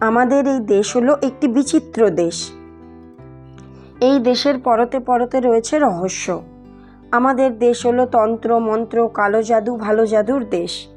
আমাদের এই দেশ হলো একটি বিচিত্র দেশ। এই দেশের পরতে পরতে রয়েছে রহস্য। আমাদের দেশ হলো তন্ত্র, মন্ত্র, কালো জাদু, ভালো জাদুর দেশ।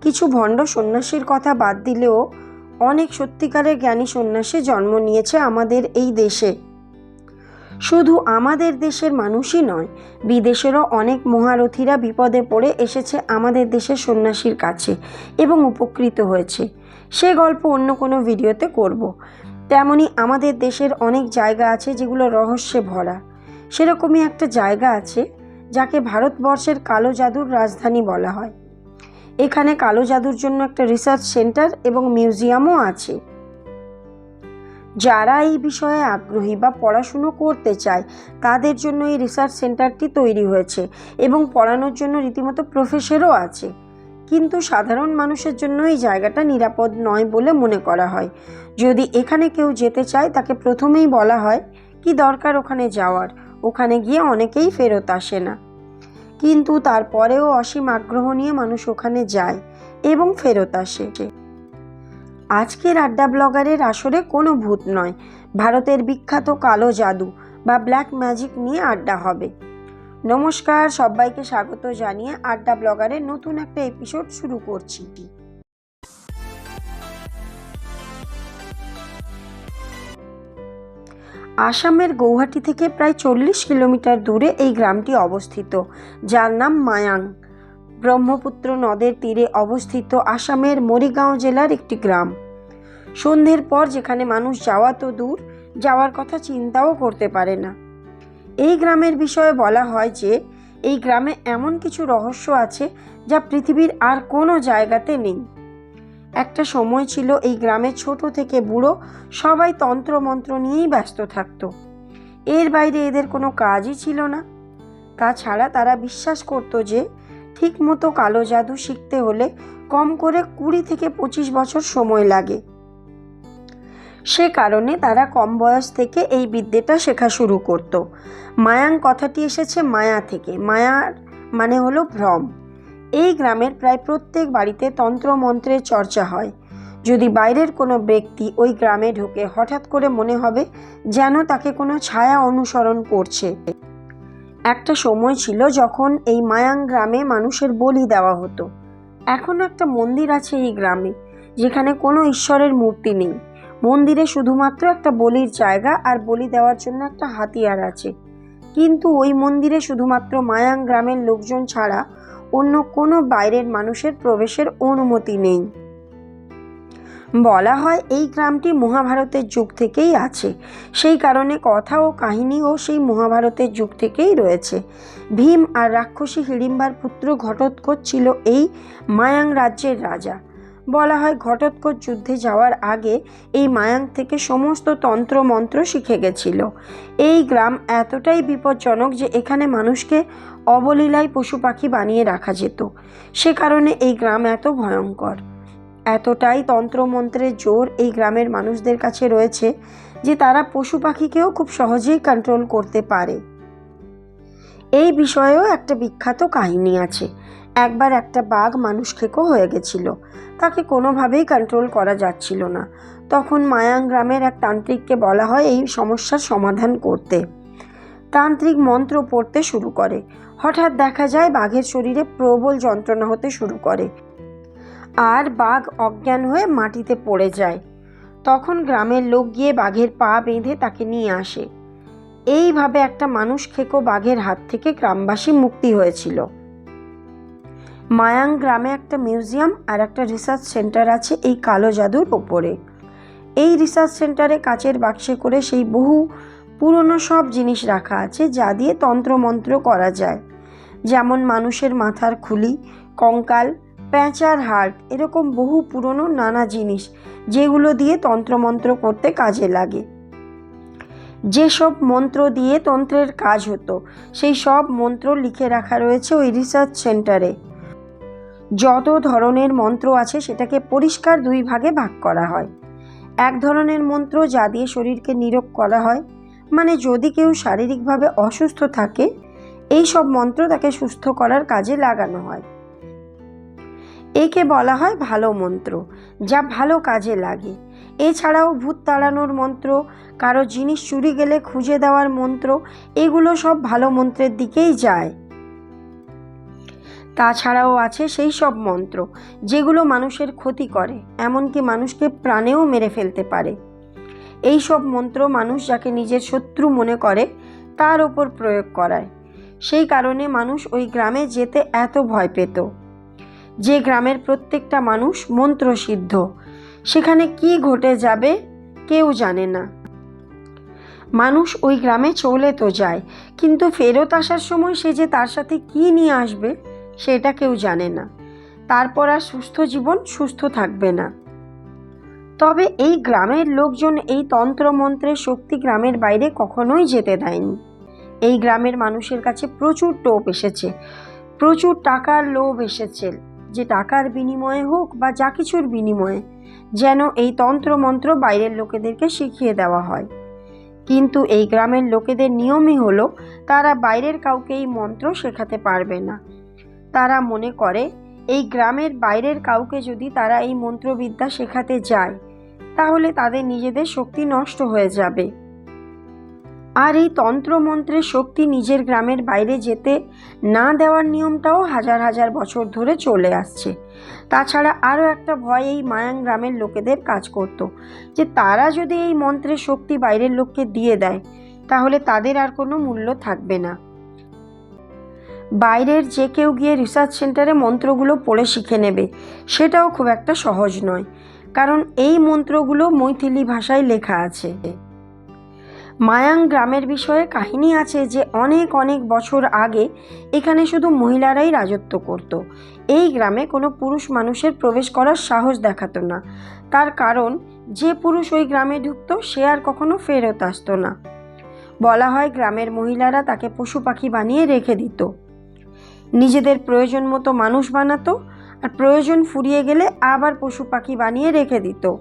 কিছু ভণ্ড সন্ন্যাসীর কথা বাদ দিলেও অনেক সত্যিকারের জ্ঞানী সন্ন্যাসী জন্ম নিয়েছে আমাদের এই দেশে। শুধু আমাদের দেশের মানুষই নয়, বিদেশেরও অনেক মহারথীরা বিপদে পড়ে এসেছে আমাদের দেশের সন্ন্যাসীর কাছে এবং উপকৃত হয়েছে। সে গল্প অন্য কোনো ভিডিওতে করব। তেমনি আমাদের দেশের অনেক জায়গা আছে যেগুলো রহস্যে ভরা। সেরকমই একটা জায়গা আছে যাকে ভারতবর্ষের কালো জাদুর রাজধানী বলা হয়। এখানে কালো জাদুর জন্য একটা রিসার্চ সেন্টার এবং মিউজিয়ামও আছে। যারা এই বিষয়ে আগ্রহী বা পড়াশুনো করতে চায়, তাদের জন্য এই রিসার্চ সেন্টারটি তৈরি হয়েছে এবং পড়ানোর জন্য রীতিমতো প্রফেসরও আছে। কিন্তু সাধারণ মানুষের জন্য এই জায়গাটা নিরাপদ নয় বলে মনে করা হয়। যদি এখানে কেউ যেতে চায়, তাকে প্রথমেই বলা হয়, কি দরকার ওখানে যাওয়ার? ওখানে গিয়ে অনেকেই ফেরত আসে না। কিন্তু তারপরেও অসীম আগ্রহ নিয়ে মানুষ ওখানে যায় এবং ফেরত আসে। আজকের আড্ডা ব্লগারের আসরে কোনো ভূত নয়। ভারতের বিখ্যাত কালো জাদু বা ব্ল্যাক ম্যাজিক নিয়ে আড্ডা হবে। নমস্কার, সবাইকে স্বাগত জানিয়ে আড্ডা ব্লগারের নতুন একটা এপিসোড শুরু করছি। আসামের গৌহাটি থেকে প্রায় চল্লিশ কিলোমিটার দূরে এই গ্রামটি অবস্থিত। যার নাম মায়াং। ব্রহ্মপুত্র নদের তীরে অবস্থিত আসামের মরিগাঁও জেলার একটি গ্রাম। সন্ধ্যের পর যেখানে মানুষ যাওয়া তো দূর, যাওয়ার কথা চিন্তাও করতে পারে না। এই গ্রামের বিষয়ে বলা হয় যে, এই গ্রামে এমন কিছু রহস্য আছে যা পৃথিবীর আর কোনো জায়গাতে নেই। একটা সময় ছিল এই গ্রামে ছোট থেকে বুড়ো সবাই তন্ত্রমন্ত্র নিয়েই ব্যস্ত থাকতো। এর বাইরে এদের কোনো কাজই ছিল না। তাছাড়া তারা বিশ্বাস করতো যে ঠিকমতো কালো জাদু শিখতে হলে কম করে কুড়ি থেকে পঁচিশ বছর সময় লাগে। সে কারণে তারা কম বয়স থেকে এই বিদ্যেটা শেখা শুরু করত। মায়াং কথাটি এসেছে মায়া থেকে। মায়ার মানে হলো ভ্রম। এই গ্রামের প্রায় প্রত্যেক বাড়িতে তন্ত্রমন্ত্রের চর্চা হয়। যদি বাইরের কোনো ব্যক্তি ওই গ্রামে ঢোকে, হঠাৎ করে মনে হবে যেন তাকে কোনো ছায়া অনুসরণ করছে। একটা সময় ছিল যখন এই মায়াং গ্রামে মানুষের বলি দেওয়া হতো। এখনও একটা মন্দির আছে এই গ্রামে, যেখানে কোনো ঈশ্বরের মূর্তি নেই। মন্দিরে শুধুমাত্র একটা বলির জায়গা আর বলি দেওয়ার জন্য একটা হাতিয়ার আছে। কিন্তু ওই মন্দিরে শুধুমাত্র মায়াং গ্রামের লোকজন ছাড়া অন্য কোনো বাইরের মানুষের প্রবেশের অনুমতি নেই। বলা হয় এই গ্রামটি মহাভারতের যুগ থেকেই আছে। সেই কারণে কথা ও কাহিনীও সেই মহাভারতের যুগ থেকেই রয়েছে। ভীম আর রাক্ষসী হিড়িম্বার পুত্র ঘটোৎকচ ছিল এই মায়াং রাজ্যের রাজা। বলা হয় ঘটোৎকচ যুদ্ধে যাওয়ার আগে এই মায়াং থেকে সমস্ত তন্ত্র মন্ত্র শিখে গেছিল। এই গ্রাম এতটাই বিপজ্জনক যে এখানে মানুষকে অবলীলায় পশু পাখি বানিয়ে রাখা যেত। সে কারণে এই গ্রাম এত ভয়ঙ্কর। এতটাই তন্ত্রমন্ত্রের জোর এই গ্রামের মানুষদের কাছে রয়েছে যে তারা পশু পাখিকেও খুব সহজেই কন্ট্রোল করতে পারে। এই বিষয়েও একটা বিখ্যাত কাহিনী আছে। একবার একটা বাঘ মানুষ খেকো হয়ে গেছিল। তাকে কোনোভাবেই কন্ট্রোল করা যাচ্ছিল না। তখন মায়াং গ্রামের এক তান্ত্রিককে বলা হয় এই সমস্যার সমাধান করতে। তান্ত্রিক মন্ত্র পড়তে শুরু করে। হঠাৎ দেখা যায় বাঘের শরীরে প্রবল যন্ত্রণা হতে শুরু করে। আর বাঘ অজ্ঞান হয়ে মাটিতে পড়ে যায়। তখন গ্রামের লোক গিয়ে বাঘের পা বেঁধে তাকে নিয়ে আসে। এইভাবে একটা মানুষ খেকো বাঘের হাত থেকে গ্রামবাসী মুক্তি হয়েছিল। মায়াং গ্রামে একটা মিউজিয়াম আর একটা রিসার্চ সেন্টার আছে এই কালো জাদুর ওপরে। এই রিসার্চ সেন্টারে কাচের বাক্সে করে সেই বহু পুরনো সব জিনিস রাখা আছে যা দিয়ে তন্ত্রমন্ত্র করা যায়। যেমন মানুষের মাথার খুলি, কঙ্কাল প্যাঁচার হার্ট এরকম বহু পুরনো নানা জিনিস, যেগুলো দিয়ে তন্ত্রমন্ত্র করতে কাজে লাগে। যেসব মন্ত্র দিয়ে তন্ত্রের কাজ হতো, সেই সব মন্ত্র লিখে রাখা রয়েছে ওই রিসার্চ সেন্টারে যত ধরনের মন্ত্র আছে, সেটাকে পরিষ্কার দুই ভাগে ভাগ করা হয়। এক ধরনের মন্ত্র যা দিয়ে শরীরকে নীরব করা হয় মানে যদি কেউ শারীরিকভাবে অসুস্থ থাকে, এই সব মন্ত্র তাকে সুস্থ করার কাজে লাগানো হয়। একে বলা হয় ভালো মন্ত্র, যা ভালো কাজে লাগে। এছাড়াও ভূত তাড়ানোর মন্ত্র, কারও জিনিস চুরি গেলে খুঁজে দেওয়ার মন্ত্র, এগুলো সব ভালো মন্ত্রের দিকেই যায়। তাছাড়াও আছে সেই সব মন্ত্র, যেগুলো মানুষের ক্ষতি করে, এমনকি মানুষকে প্রাণেও মেরে ফেলতে পারে। এই সব মন্ত্র মানুষ যাকে নিজের শত্রু মনে করে, তার ওপর প্রয়োগ করায়। সেই কারণে মানুষ ওই গ্রামে যেতে এত ভয় পেত। যে গ্রামের প্রত্যেকটা মানুষ মন্ত্রসিদ্ধ। সেখানে কি ঘটে যাবে কেউ জানে না। মানুষ ওই গ্রামে চলে তো যায়, কিন্তু ফেরত আসার সময় সে যে তার সাথে কি নিয়ে আসবে, সেটা কেউ জানে না। তারপর আর সুস্থ জীবন সুস্থ থাকবে না। তবে এই গ্রামের লোকজন এই তন্ত্রমন্ত্রের শক্তি গ্রামের বাইরে কখনোই যেতে দেয়নি। এই গ্রামের মানুষের কাছে প্রচুর টোপ এসেছে, প্রচুর টাকার লোভ এসেছে। যে টাকার বিনিময়ে হোক বা যা কিছুর বিনিময়ে, যেন এই তন্ত্রমন্ত্র বাইরের লোকেদেরকে শিখিয়ে দেওয়া হয়। কিন্তু এই গ্রামের লোকেদের নিয়মই হলো, তারা বাইরের কাউকে এই মন্ত্র শেখাতে পারবে না। তারা মনে করে, এই গ্রামের বাইরের কাউকে যদি তারা এই মন্ত্রবিদ্যা শেখাতে যায়, তাহলে তাদের নিজেদের শক্তি নষ্ট হয়ে যাবে। আর এই তন্ত্রমন্ত্রের শক্তি নিজের গ্রামের বাইরে যেতে না দেওয়ার নিয়মটাও হাজার হাজার বছর ধরে চলে আসছে। তাছাড়া আরও একটা ভয় এই মায়াং গ্রামের লোকেদের কাজ করত, যে তারা যদি এই মন্ত্রের শক্তি বাইরের লোককে দিয়ে দেয়, তাহলে তাদের আর কোনো মূল্য থাকবে না। বাইরের যে কেউ গিয়ে রিসার্চ সেন্টারে মন্ত্রগুলো পড়ে শিখে নেবে, সেটাও খুব একটা সহজ নয়, কারণ এই মন্ত্রগুলো মৈথিলি ভাষায় লেখা আছে। মায়াং গ্রামের বিষয়ে কাহিনী আছে যে অনেক অনেক বছর আগে এখানে শুধু মহিলারাই রাজত্ব করত। এই গ্রামে কোনো পুরুষ মানুষের প্রবেশ করার সাহস দেখাতো না। তার কারণ, যে পুরুষ ওই গ্রামে ঢুকতো, সে আর কখনো ফেরত আসতো না। বলা হয় গ্রামের মহিলারা তাকে পশু পাখি বানিয়ে রেখে দিত। নিজেদের প্রয়োজন মতো মানুষ বানাতো, আর প্রয়োজন ফুরিয়ে গেলে আবার পশু পাখি বানিয়ে রেখে দিত।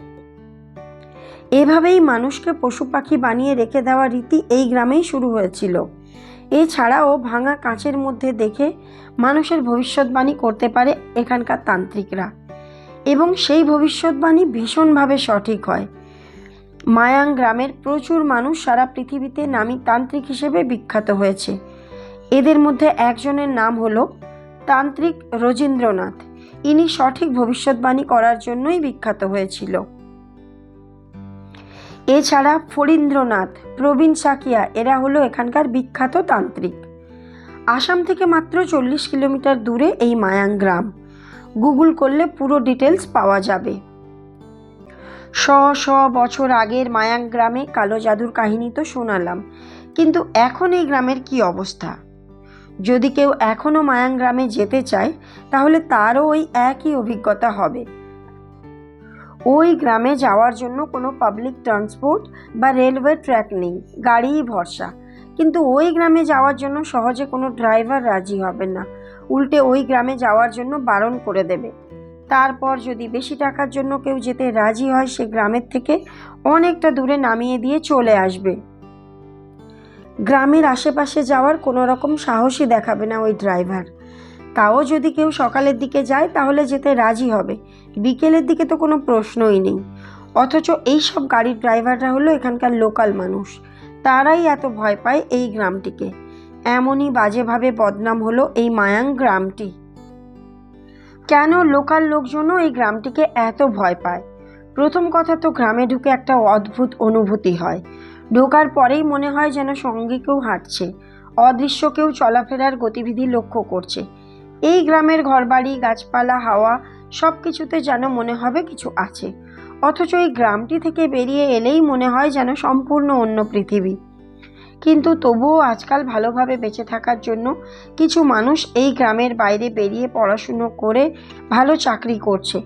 এভাবেই মানুষকে পশু পাখি বানিয়ে রেখে দেওয়া রীতি এই গ্রামেই শুরু হয়েছিল। এছাড়াও ভাঙা কাঁচের মধ্যে দেখে মানুষের ভবিষ্যৎবাণী করতে পারে এখানকার তান্ত্রিকরা। এবং সেই ভবিষ্যৎবাণী ভীষণভাবে সঠিক হয়। মায়াং গ্রামের প্রচুর মানুষ সারা পৃথিবীতে নামী তান্ত্রিক হিসেবে বিখ্যাত হয়েছে। এদের মধ্যে একজনের নাম হল তান্ত্রিক রজীন্দ্রনাথ। ইনি সঠিক ভবিষ্যৎবাণী করার জন্যই বিখ্যাত হয়েছিল। এছাড়া ফরীন্দ্রনাথ, প্রবীণ সাকিয়া, এরা হলো এখানকার বিখ্যাত তান্ত্রিক। আসাম থেকে মাত্র চল্লিশ কিলোমিটার দূরে এই মায়াং গ্রাম। গুগল করলে পুরো ডিটেলস পাওয়া যাবে। শ শ বছর আগের মায়াং গ্রামে কালো জাদুর কাহিনী তো শোনালাম, কিন্তু এখন এই গ্রামের কি অবস্থা? যদি কেউ এখনও মায়াং গ্রামে যেতে চায়, তাহলে তারও ওই একই অভিজ্ঞতা হবে। ওই গ্রামে যাওয়ার জন্য কোনো পাবলিক ট্রান্সপোর্ট বা রেলওয়ে ট্র্যাক নেই, গাড়িই ভরসা। কিন্তু ওই গ্রামে যাওয়ার জন্য সহজে কোনো ড্রাইভার রাজি হবে না। উল্টে ওই গ্রামে যাওয়ার জন্য বারণ করে দেবে। তারপর যদি বেশি টাকার জন্য কেউ যেতে রাজি হয়, সে গ্রামের থেকে অনেকটা দূরে নামিয়ে দিয়ে চলে আসবে। গ্রামের আশেপাশে যাওয়ার কোনো রকম সাহসই দেখাবে না ওই ড্রাইভার তাও যদি কেউ সকালের দিকে যায়, তাহলে যেতে রাজি হবে। বিকেলের দিকে তো কোনো প্রশ্নই নেই। অথচ এই সব গাড়ির ড্রাইভাররা হলো এখানকার লোকাল মানুষ। তারাই এত ভয় পায় এই গ্রামটিকে। এমনই বাজেভাবে বদনাম হলো এই মায়াং গ্রামটি। কেন লোকাল লোকজনও এই গ্রামটিকে এত ভয় পায়? প্রথম কথা তো গ্রামে ঢুকে একটা অদ্ভুত অনুভূতি হয়। ঢোকার পরেই মনে হয় যেন সঙ্গে কেউ হাঁটছে। অদৃশ্য কেউ চলাফেরার গতিবিধি লক্ষ্য করছে। এই গ্রামের ঘরবাড়ি, গাছপালা, হাওয়া সব কিছুতে যেন মনে হবে কিছু আছে। অথচ এই গ্রামটি থেকে বেরিয়ে এলেই মনে হয় যেন সম্পূর্ণ অন্য পৃথিবী। কিন্তু তবুও আজকাল ভালোভাবে বেঁচে থাকার জন্য কিছু মানুষ এই গ্রামের বাইরে বেরিয়ে পড়াশুনো করে ভালো চাকরি করছে।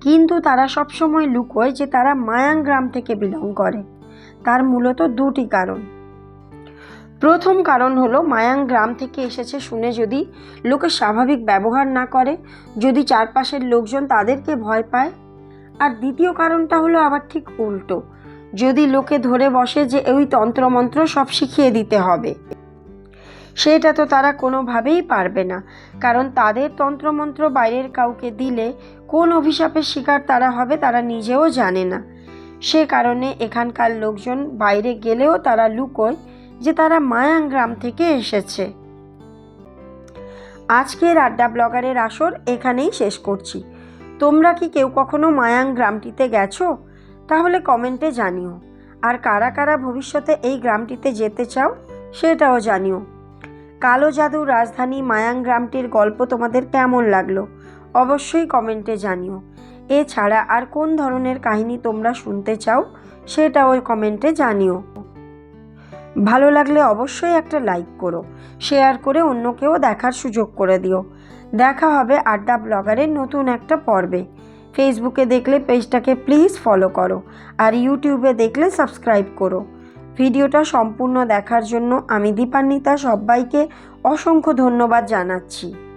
কিন্তু তারা সবসময় লুকোয় যে তারা মায়াং গ্রাম থেকে বিলং করে। তার মূলত দুটি কারণ। প্রথম কারণ হলো মায়াং গ্রাম থেকে এসেছে শুনে যদি লোকে স্বাভাবিক ব্যবহার না করে, যদি চারপাশের লোকজন তাদেরকে ভয় পায়। আর দ্বিতীয় কারণটা হলো আবার ঠিক উল্টো, যদি লোকে ধরে বসে যে ওই তন্ত্রমন্ত্র সব শিখিয়ে দিতে হবে। সেটা তো তারা কোনোভাবেই পারবে না, কারণ তাদের তন্ত্রমন্ত্র বাইরের কাউকে দিলে কোন অভিশাপের শিকার তারা হবে তারা নিজেও জানে না। সে কারণে এখানকার লোকজন বাইরে গেলেও তারা লুকোয় যে তারা মায়াং গ্রাম থেকে এসেছে। আজকের আড্ডা ব্লগারের আসর এখানেই শেষ করছি। তোমরা কি কেউ কখনো মায়াং গ্রামটিতে গেছো? তাহলে কমেন্টে জানিও। আর কারা কারা ভবিষ্যতে এই গ্রামটিতে যেতে চাও, সেটাও জানিও। কালো জাদুর রাজধানী মায়াং গ্রামটির গল্প তোমাদের কেমন লাগল, অবশ্যই কমেন্টে জানিও। এছাড়া আর কোন ধরনের কাহিনী তোমরা শুনতে চাও, সেটাও কমেন্টে জানিও। ভালো লাগলে অবশ্যই একটা লাইক করো শেয়ার করে অন্যকেও দেখার সুযোগ করে দিও। দেখা হবে আড্ডা ব্লগারের নতুন একটা পর্বে। ফেসবুকে দেখলে পেজটাকে প্লিজ ফলো করো আর ইউটিউবে দেখলে সাবস্ক্রাইব করো। ভিডিওটা সম্পূর্ণ দেখার জন্য আমি দীপান্বিতা সবাইকে অসংখ্য ধন্যবাদ জানাচ্ছি।